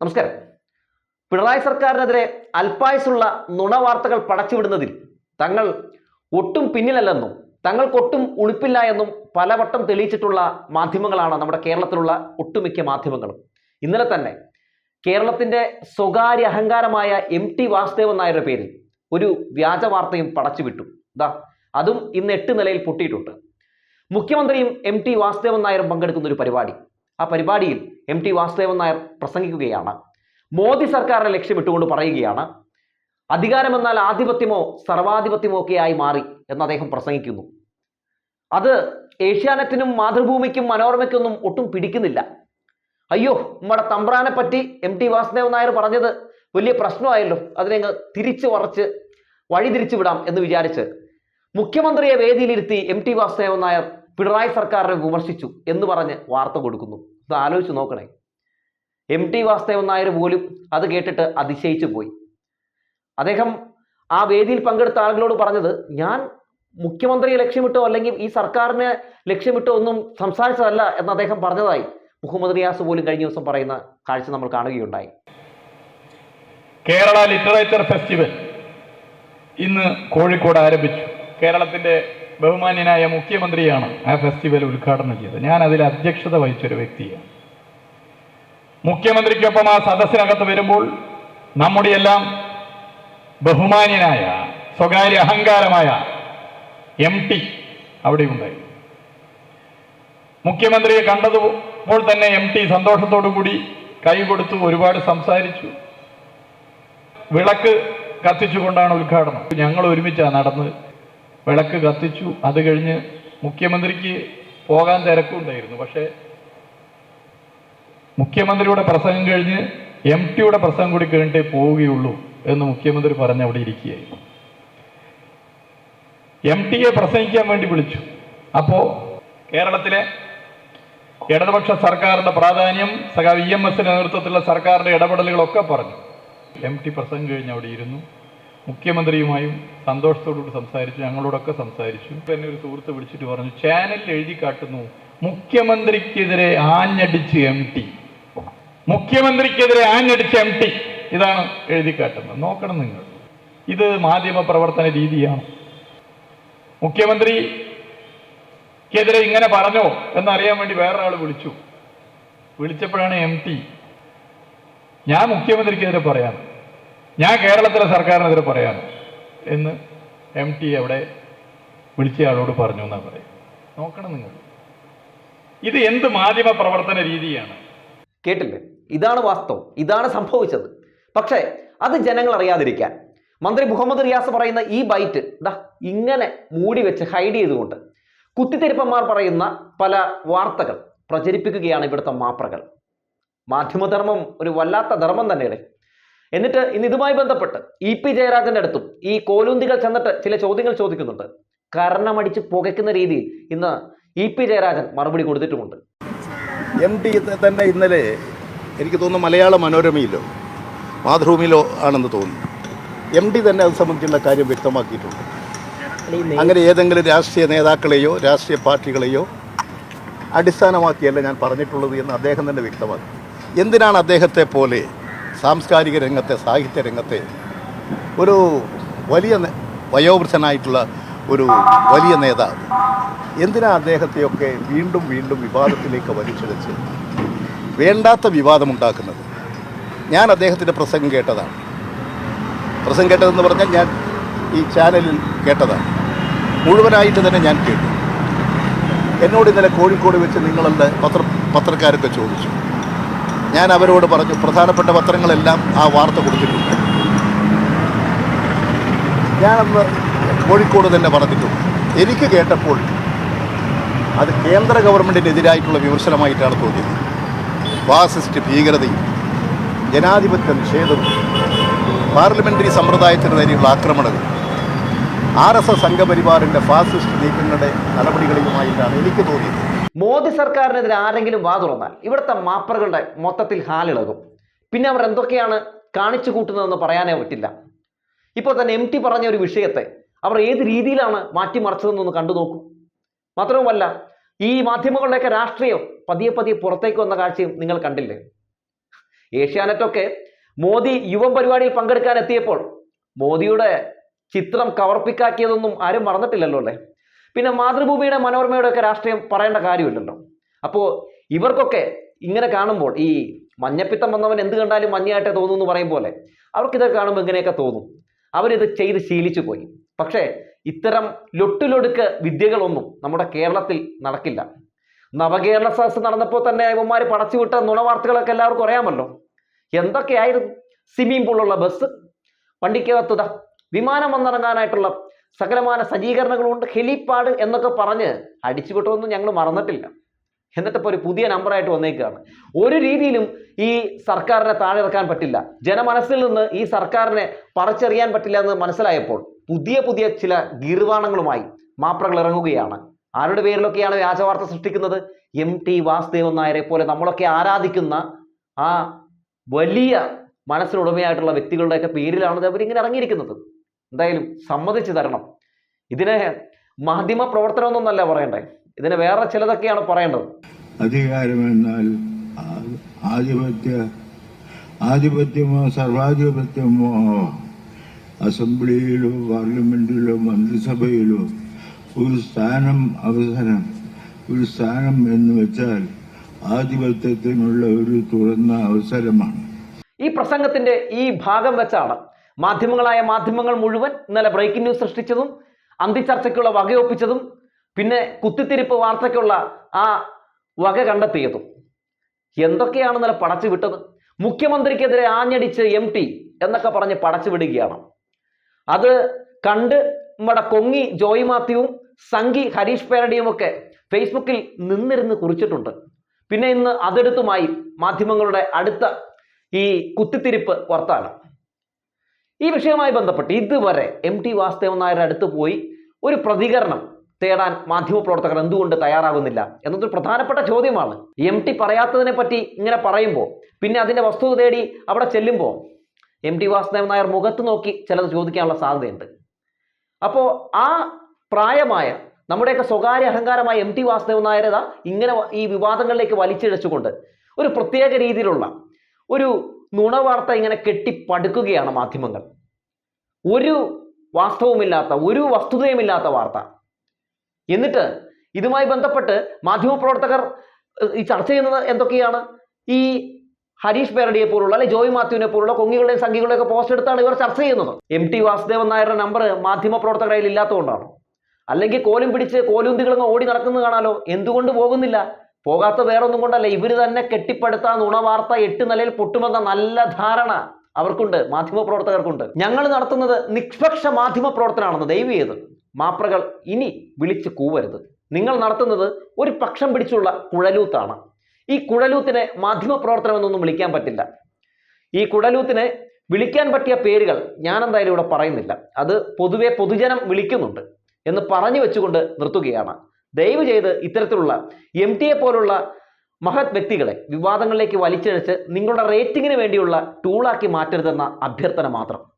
നമസ്കാരം. പിണറായി സർക്കാരിനെതിരെ അൽപായുസുള്ള നുണവാർത്തകൾ പടച്ചുവിടുന്നതിൽ തങ്ങൾ ഒട്ടും പിന്നിലല്ലെന്നും തങ്ങൾക്കൊട്ടും ഉളുപ്പില്ല എന്നും പലവട്ടം തെളിയിച്ചിട്ടുള്ള മാധ്യമങ്ങളാണ് നമ്മുടെ കേരളത്തിലുള്ള ഒട്ടുമിക്ക മാധ്യമങ്ങളും. ഇന്നലെ തന്നെ കേരളത്തിന്റെ സ്വകാര്യ അഹങ്കാരമായ എം ടി വാസുദേവൻ നായരുടെ പേരിൽ ഒരു വ്യാജ വാർത്തയും പടച്ചുവിട്ടു. ഇതാ അതും ഇന്ന് എട്ട് നിലയിൽ പൊട്ടിയിട്ടുണ്ട്. മുഖ്യമന്ത്രിയും എം ടി വാസുദേവൻ നായരും പങ്കെടുക്കുന്ന ഒരു പരിപാടി. ആ പരിപാടിയിൽ എം ടി വാസുദേവൻ നായർ പ്രസംഗിക്കുകയാണ്. മോദി സർക്കാരിനെ ലക്ഷ്യമിട്ടുകൊണ്ട് പറയുകയാണ് അധികാരമെന്നാൽ ആധിപത്യമോ സർവാധിപത്യമോ ഒക്കെയായി മാറി എന്ന് അദ്ദേഹം പ്രസംഗിക്കുന്നു. അത് ഏഷ്യാനെറ്റിനും മാതൃഭൂമിക്കും മനോരമയ്ക്കൊന്നും ഒട്ടും പിടിക്കുന്നില്ല. അയ്യോ നമ്മുടെ തമ്പ്രാനെ പറ്റി എം ടി വാസുദേവൻ നായർ പറഞ്ഞത് വലിയ പ്രശ്നമായല്ലോ. അതിനെ തിരിച്ചു വറച്ച് വഴി തിരിച്ചു വിടാം എന്ന് വിചാരിച്ച് മുഖ്യമന്ത്രിയെ വേദിയിലിരുത്തി എം ടി വാസുദേവൻ നായർ പിണറായി സർക്കാരിനെ വിമർശിച്ചു എന്ന് പറഞ്ഞ് വാർത്ത കൊടുക്കുന്നു. ഇത് ആലോചിച്ച് നോക്കണേ. എം ടി വാസുദേവൻ നായർ പോലും അത് കേട്ടിട്ട് അതിശയിച്ചു പോയി. അദ്ദേഹം ആ വേദിയിൽ പങ്കെടുത്ത ആളുകളോട് പറഞ്ഞത് ഞാൻ മുഖ്യമന്ത്രിയെ ലക്ഷ്യമിട്ടോ അല്ലെങ്കിൽ ഈ സർക്കാരിനെ ലക്ഷ്യമിട്ടോ ഒന്നും സംസാരിച്ചതല്ല എന്ന് അദ്ദേഹം പറഞ്ഞതായി മുഹമ്മദ് റിയാസ് പോലും കഴിഞ്ഞ ദിവസം പറയുന്ന കാഴ്ച നമ്മൾ കാണുകയുണ്ടായി. കേരള ലിറ്ററേച്ചർ ഫെസ്റ്റിവൽ ഇന്ന് കോഴിക്കോട് ആരംഭിച്ചു. കേരളത്തിന്റെ ബഹുമാന്യനായ മുഖ്യമന്ത്രിയാണ് ആ ഫെസ്റ്റിവൽ ഉദ്ഘാടനം ചെയ്തത്. ഞാൻ അതിൽ അധ്യക്ഷത വഹിച്ചൊരു വ്യക്തിയാണ്. മുഖ്യമന്ത്രിക്കൊപ്പം ആ സദസ്സിനകത്ത് വരുമ്പോൾ നമ്മുടെ എല്ലാം ബഹുമാന്യനായ സ്വകാര്യ അഹങ്കാരമായ എം ടി അവിടെ ഉണ്ടായി മുഖ്യമന്ത്രിയെ കണ്ടതുമ്പോൾ തന്നെ എം ടി സന്തോഷത്തോടു കൂടി കൈ കൊടുത്തു ഒരുപാട് സംസാരിച്ചു. വിളക്ക് കത്തിച്ചുകൊണ്ടാണ് ഉദ്ഘാടനം. ഞങ്ങൾ ഒരുമിച്ചാണ് നടന്ന് വിളക്ക് കത്തിച്ചു. അത് കഴിഞ്ഞ് മുഖ്യമന്ത്രിക്ക് പോകാൻ തിരക്കുണ്ടായിരുന്നു പക്ഷേ മുഖ്യമന്ത്രിയുടെ പ്രസംഗം കഴിഞ്ഞ് എം ടിയുടെ പ്രസംഗം കൂടി കഴിഞ്ഞിട്ടേ പോവുകയുള്ളൂ എന്ന് മുഖ്യമന്ത്രി പറഞ്ഞ് അവിടെ ഇരിക്കുകയായിരുന്നു എം ടിയെ പ്രസംഗിക്കാൻ വേണ്ടി വിളിച്ചു. അപ്പോൾ കേരളത്തിലെ ഇടതുപക്ഷ സർക്കാരിന്റെ പ്രാധാന്യം സഖാവ് ഇ എം എസിന്റെ നേതൃത്വത്തിലുള്ള സർക്കാരിന്റെ ഇടപെടലുകളൊക്കെ പറഞ്ഞു. എം ടി പ്രസംഗം കഴിഞ്ഞ് അവിടെ ഇരുന്നു. മുഖ്യമന്ത്രിയുമായും സന്തോഷത്തോടുകൂടി സംസാരിച്ചു ഞങ്ങളോടൊക്കെ സംസാരിച്ചു. എന്നെ ഒരു സുഹൃത്ത് വിളിച്ചിട്ട് പറഞ്ഞു ചാനലിൽ എഴുതി കാട്ടുന്നു മുഖ്യമന്ത്രിക്കെതിരെ ആഞ്ഞടിച്ച് എം ടി മുഖ്യമന്ത്രിക്കെതിരെ ആഞ്ഞടിച്ച് എം ടി ഇതാണ് എഴുതി കാട്ടുന്നത്. നോക്കണം നിങ്ങൾ. ഇത് മാധ്യമ പ്രവർത്തന രീതിയാണ്. മുഖ്യമന്ത്രിക്കെതിരെ ഇങ്ങനെ പറഞ്ഞോ എന്നറിയാൻ വേണ്ടി വേറൊരാൾ വിളിച്ചു. വിളിച്ചപ്പോഴാണ് എം ടി ഞാൻ മുഖ്യമന്ത്രിക്കെതിരെ പറയാം ഞാൻ കേരളത്തിലെ സർക്കാരിനെതിരെ പറയാം എന്ന് എം ടി അവിടെ വിളിച്ചയാളോട് പറഞ്ഞു എന്നാ പറയും നോക്കണം നിങ്ങൾ. ഇത് എന്ത് മാധ്യമ പ്രവർത്തന രീതിയാണ്? കേട്ടില്ലേ? ഇതാണ് വാസ്തവം. ഇതാണ് സംഭവിച്ചത്. പക്ഷേ അത് ജനങ്ങൾ അറിയാതിരിക്കാൻ. മന്ത്രി മുഹമ്മദ് റിയാസ് പറയുന്ന ഈ ബൈറ്റ് ദാ ഇങ്ങനെ മൂടി വെച്ച് ഹൈഡ് ചെയ്തുകൊണ്ട് കുത്തിത്തിരിപ്പന്മാർ പറയുന്ന പല വാർത്തകൾ പ്രചരിപ്പിക്കുകയാണ് ഇവിടുത്തെ മാപ്രകൾ. മാധ്യമധർമ്മം ഒരു വല്ലാത്ത ധർമ്മം തന്നെയാണ് എന്നിട്ട് ഇന്ന് ഇതുമായി ബന്ധപ്പെട്ട് ഇ പി ജയരാജന്റെ അടുത്തും ഈ കോലുന്തികൾ ചെന്നിട്ട് ചില ചോദ്യങ്ങൾ ചോദിക്കുന്നുണ്ട്. കർണമടിച്ച് പുകയ്ക്കുന്ന രീതിയിൽ ഇന്ന് ഇ പി ജയരാജൻ മറുപടി കൊടുത്തിട്ടുമുണ്ട്. എം ടി തന്നെ ഇന്നലെ എനിക്ക് തോന്നുന്നു മലയാള മനോരമയിലോ മാതൃഭൂമിയിലോ ആണെന്ന് തോന്നുന്നു. എം ഡി തന്നെ അത് സംബന്ധിച്ചുള്ള കാര്യം വ്യക്തമാക്കിയിട്ടുണ്ട്. അങ്ങനെ ഏതെങ്കിലും രാഷ്ട്രീയ നേതാക്കളെയോ രാഷ്ട്രീയ പാർട്ടികളെയോ അടിസ്ഥാനമാക്കിയല്ല ഞാൻ പറഞ്ഞിട്ടുള്ളത് എന്ന് അദ്ദേഹം തന്നെ വ്യക്തമാക്കി. എന്തിനാണ് അദ്ദേഹത്തെ പോലെ സാംസ്കാരിക രംഗത്തെ സാഹിത്യ രംഗത്തെ ഒരു വലിയ വയോവൃദ്ധനായിട്ടുള്ള ഒരു വലിയ നേതാവ്. എന്തിനാ അദ്ദേഹത്തെയൊക്കെ വീണ്ടും വീണ്ടും വിവാദത്തിലേക്ക് വലിച്ചെടുത്ത് വേണ്ടാത്ത വിവാദമുണ്ടാക്കുന്നത്? ഞാൻ അദ്ദേഹത്തിന്റെ പ്രസംഗം കേട്ടതാണ്. പ്രസംഗം കേട്ടതെന്ന് പറഞ്ഞാൽ ഞാൻ ഈ ചാനലിൽ കേട്ടതാണ്. മുഴുവനായിട്ട് തന്നെ ഞാൻ കേട്ടു. എന്നോട് ഇന്നലെ കോഴിക്കോട് വെച്ച് നിങ്ങളുടെ പത്ര പത്രക്കാരൊക്കെ ചോദിച്ചു. ഞാൻ അവരോട് പറഞ്ഞു പ്രധാനപ്പെട്ട പത്രങ്ങളെല്ലാം ആ വാർത്ത കൊടുത്തിട്ടുണ്ട്. ഞാനന്ന് കോഴിക്കോട് തന്നെ പറഞ്ഞിട്ടുണ്ട് എനിക്ക് കേട്ടപ്പോൾ അത് കേന്ദ്ര ഗവൺമെന്റിനെതിരായിട്ടുള്ള വിമർശനമായിട്ടാണ് തോന്നിയത്. ഫാസിസ്റ്റ് ഭീകരതയും ജനാധിപത്യ നിഷേധവും പാർലമെന്ററി സമ്പ്രദായത്തിന് നേരെയുള്ള ആക്രമണവും ആർ എസ് എസ് സംഘപരിവാറിന്റെ ഫാസിസ്റ്റ് നീക്കങ്ങളുടെ നടപടികളുമായിട്ടാണ് എനിക്ക് തോന്നിയത്. മോദി സർക്കാരിനെതിരെ ആരെങ്കിലും വാ തുറന്നാൽ ഇവിടുത്തെ മാപ്പറുകളുടെ മൊത്തത്തിൽ ഹാലിളകും. പിന്നെ അവർ എന്തൊക്കെയാണ് കാണിച്ചു കൂട്ടുന്നതെന്ന് പറയാനേ പറ്റില്ല. ഇപ്പോൾ തന്നെ എം ടി പറഞ്ഞ ഒരു വിഷയത്തെ അവർ ഏത് രീതിയിലാണ് മാറ്റിമറിച്ചതെന്നൊന്ന് കണ്ടു നോക്കൂ. മാത്രവുമല്ല ഈ മാധ്യമങ്ങളുടെയൊക്കെ രാഷ്ട്രീയം പതിയെ പതിയെ പുറത്തേക്ക് വന്ന കാഴ്ചയും നിങ്ങൾ കണ്ടില്ലേ? ഏഷ്യാനെറ്റൊക്കെ മോദി യുവം പരിപാടിയിൽ പങ്കെടുക്കാൻ എത്തിയപ്പോൾ മോദിയുടെ ചിത്രം കവർപ്പിക്കാക്കിയതൊന്നും ആരും മറന്നിട്ടില്ലല്ലോ അല്ലേ? പിന്നെ മാതൃഭൂമിയുടെ മനോരമയുടെ ഒക്കെ രാഷ്ട്രീയം പറയേണ്ട കാര്യമില്ലല്ലോ. അപ്പോൾ ഇവർക്കൊക്കെ ഇങ്ങനെ കാണുമ്പോൾ ഈ മഞ്ഞപ്പിത്തം വന്നവൻ എന്ത് കണ്ടാലും മഞ്ഞയായിട്ടേ തോന്നും എന്ന് പറയും പോലെ അവർക്കിത് കാണുമ്പോൾ ഇങ്ങനെയൊക്കെ തോന്നും. അവരിത് ചെയ്ത് ശീലിച്ചു പോയി. പക്ഷേ ഇത്തരം ലൊട്ടിലൊടുക്ക് വിദ്യകളൊന്നും നമ്മുടെ കേരളത്തിൽ നടക്കില്ല. നവകേരള സദസ് നടന്നപ്പോൾ തന്നെ ഇവന്മാർ പടച്ചുവിട്ട നുണവാർത്തകളൊക്കെ എല്ലാവർക്കും അറിയാമല്ലോ. എന്തൊക്കെയായിരുന്നു? സ്വിമ്മിംഗ് പൂളുള്ള ബസ് വണ്ടിക്കകത്തുത വിമാനം വന്നിറങ്ങാനായിട്ടുള്ള സകലമാന സജ്ജീകരണങ്ങളുണ്ട്. ഹെലിപ്പാഡ് എന്നൊക്കെ പറഞ്ഞ് അടിച്ചുവിട്ടൊന്നും ഞങ്ങൾ മറന്നിട്ടില്ല. എന്നിട്ട് ഇപ്പോൾ ഒരു പുതിയ നമ്പറായിട്ട് വന്നേക്കുകയാണ് ഒരു രീതിയിലും ഈ സർക്കാരിനെ താഴെ ഇറക്കാൻ പറ്റില്ല. ജനമനസ്സിൽ നിന്ന് ഈ സർക്കാരിനെ പറിച്ചെറിയാൻ പറ്റില്ല എന്ന് മനസ്സിലായപ്പോൾ പുതിയ പുതിയ ചില ഗീർവാണങ്ങളുമായി മാപ്രകൾ ഇറങ്ങുകയാണ്. ആരുടെ പേരിലൊക്കെയാണ് വ്യാജവാർത്ത സൃഷ്ടിക്കുന്നത്? എം ടി വാസുദേവൻ നായരെ പോലെ നമ്മളൊക്കെ ആരാധിക്കുന്ന ആ വലിയ മനസ്സിനുടമയായിട്ടുള്ള വ്യക്തികളുടെയൊക്കെ പേരിലാണ് അവരിങ്ങനെ ഇറങ്ങിയിരിക്കുന്നത്. എന്തായാലും സമ്മതിച്ചു തരണം. ഇതിനെ മാധ്യമ പ്രവർത്തനം ഒന്നല്ല പറയണ്ടേ. ഇതിന് വേറെ ചിലതൊക്കെയാണ് പറയേണ്ടത്. അധികാരമെന്നാൽ എന്നാൽ ആധിപത്യ ആധിപത്യമോ സർവാധിപത്യമോ അസംബ്ലിയിലോ പാർലമെന്റിലോ മന്ത്രിസഭയിലോ ഒരു സ്ഥാനം അവസരം ഒരു സ്ഥാനം എന്ന് വെച്ചാൽ ആധിപത്യത്തിനുള്ള ഒരു തുറന്ന അവസരമാണ്. ഈ പ്രസംഗത്തിന്റെ ഈ ഭാഗം വെച്ചാണ് മാധ്യമങ്ങളായ മാധ്യമങ്ങൾ മുഴുവൻ ഇന്നലെ ബ്രേക്കിംഗ് ന്യൂസ് സൃഷ്ടിച്ചതും അന്തിച്ചർച്ചയ്ക്കുള്ള വകയൊപ്പിച്ചതും പിന്നെ കുത്തിത്തിരിപ്പ് വാർത്തയ്ക്കുള്ള ആ വക കണ്ടെത്തിയതും. എന്തൊക്കെയാണ് ഇന്നലെ പടച്ചു വിട്ടത്? മുഖ്യമന്ത്രിക്കെതിരെ ആഞ്ഞടിച്ച് എം ടി എന്നൊക്കെ പറഞ്ഞ് പടച്ചു വിടുകയാണ്. അത് കണ്ട് നമ്മുടെ കൊങ്ങി ജോയ് മാത്യുവും സംഗി ഹരീഷ് പേരടിയും ഒക്കെ ഫേസ്ബുക്കിൽ നിന്നിരുന്ന് കുറിച്ചിട്ടുണ്ട്. പിന്നെ ഇന്ന് അതെടുത്തുമായി മാധ്യമങ്ങളുടെ അടുത്ത ഈ കുത്തിത്തിരിപ്പ് വർത്താനം. ഈ വിഷയവുമായി ബന്ധപ്പെട്ട് ഇതുവരെ എം ടി വാസുദേവൻ നായരുടെ അടുത്ത് പോയി ഒരു പ്രതികരണം തേടാൻ മാധ്യമപ്രവർത്തകർ എന്തുകൊണ്ട് തയ്യാറാകുന്നില്ല എന്നതൊരു പ്രധാനപ്പെട്ട ചോദ്യമാണ്. എം ടി പറയാത്തതിനെ പറ്റി ഇങ്ങനെ പറയുമ്പോൾ പിന്നെ അതിന്റെ വസ്തുത തേടി അവിടെ ചെല്ലുമ്പോൾ എം ടി വാസുദേവൻ നായർ മുഖത്ത് നോക്കി ചിലത് ചോദിക്കാനുള്ള സാധ്യതയുണ്ട്. അപ്പോൾ ആ പ്രായമായ നമ്മുടെയൊക്കെ സ്വകാര്യ അഹങ്കാരമായ എം ടി വാസുദേവൻ നായരത ഇങ്ങനെ ഈ വിവാദങ്ങളിലേക്ക് വലിച്ചിഴച്ചുകൊണ്ട് ഒരു പ്രത്യേക രീതിയിലുള്ള ഒരു നുണവാർത്ത ഇങ്ങനെ കെട്ടിപ്പടുക്കുകയാണ് മാധ്യമങ്ങൾ. ഒരു വാസ്തവുമില്ലാത്ത ഒരു വസ്തുതയുമില്ലാത്ത വാർത്ത. എന്നിട്ട് ഇതുമായി ബന്ധപ്പെട്ട് മാധ്യമപ്രവർത്തകർ ഈ ചർച്ച ചെയ്യുന്നത് എന്തൊക്കെയാണ്? ഈ ഹരീഷ് പേരടിയെ പോലുള്ള അല്ലെ ജോയ് മാത്യുവിനെ പോലുള്ള കൊങ്ങികളുടെയും സംഘികളുടെയും പോസ്റ്റ് എടുത്താണ് ഇവർ ചർച്ച ചെയ്യുന്നത്. എം ടി വാസുദേവൻ നായരുടെ നമ്പർ മാധ്യമപ്രവർത്തകരുടെ കയ്യിൽ ഇല്ലാത്തതുകൊണ്ടാണ്. അല്ലെങ്കിൽ കോലും പിടിച്ച് കോലുന്തികളങ്ങ് ഓടി നടക്കുന്നത് കാണാലോ? എന്തുകൊണ്ട് പോകുന്നില്ല? പോകാത്ത വേറൊന്നും കൊണ്ടല്ല ഇവർ തന്നെ കെട്ടിപ്പടുത്ത നുണവാർത്ത എട്ട് നിലയിൽ പൊട്ടുമെന്ന നല്ല ധാരണ അവർക്കുണ്ട് മാധ്യമപ്രവർത്തകർക്കുണ്ട്. ഞങ്ങൾ നടത്തുന്നത് നിഷ്പക്ഷ മാധ്യമ പ്രവർത്തനമാണെന്ന് ദൈവീയത് മാപ്രകൾ ഇനി വിളിച്ച് കൂവരുത്. നിങ്ങൾ നടത്തുന്നത് ഒരു പക്ഷം പിടിച്ചുള്ള കുഴലൂത്താണ്. ഈ കുഴലൂത്തിനെ മാധ്യമ പ്രവർത്തനം എന്നൊന്നും വിളിക്കാൻ പറ്റില്ല. ഈ കുഴലൂത്തിനെ വിളിക്കാൻ പറ്റിയ പേരുകൾ ഞാൻ എന്തായാലും ഇവിടെ പറയുന്നില്ല. അത് പൊതുവെ പൊതുജനം വിളിക്കുന്നുണ്ട് എന്ന് പറഞ്ഞു വെച്ചുകൊണ്ട് നിർത്തുകയാണ്. ദയവ് ചെയ്ത് ഇത്തരത്തിലുള്ള എം ടിയെ പോലുള്ള മഹത് വ്യക്തികളെ വിവാദങ്ങളിലേക്ക് വലിച്ചിഴച്ച് നിങ്ങളുടെ റേറ്റിംഗിന് വേണ്ടിയുള്ള ടൂളാക്കി മാറ്റരുതെന്ന അഭ്യർത്ഥന മാത്രം.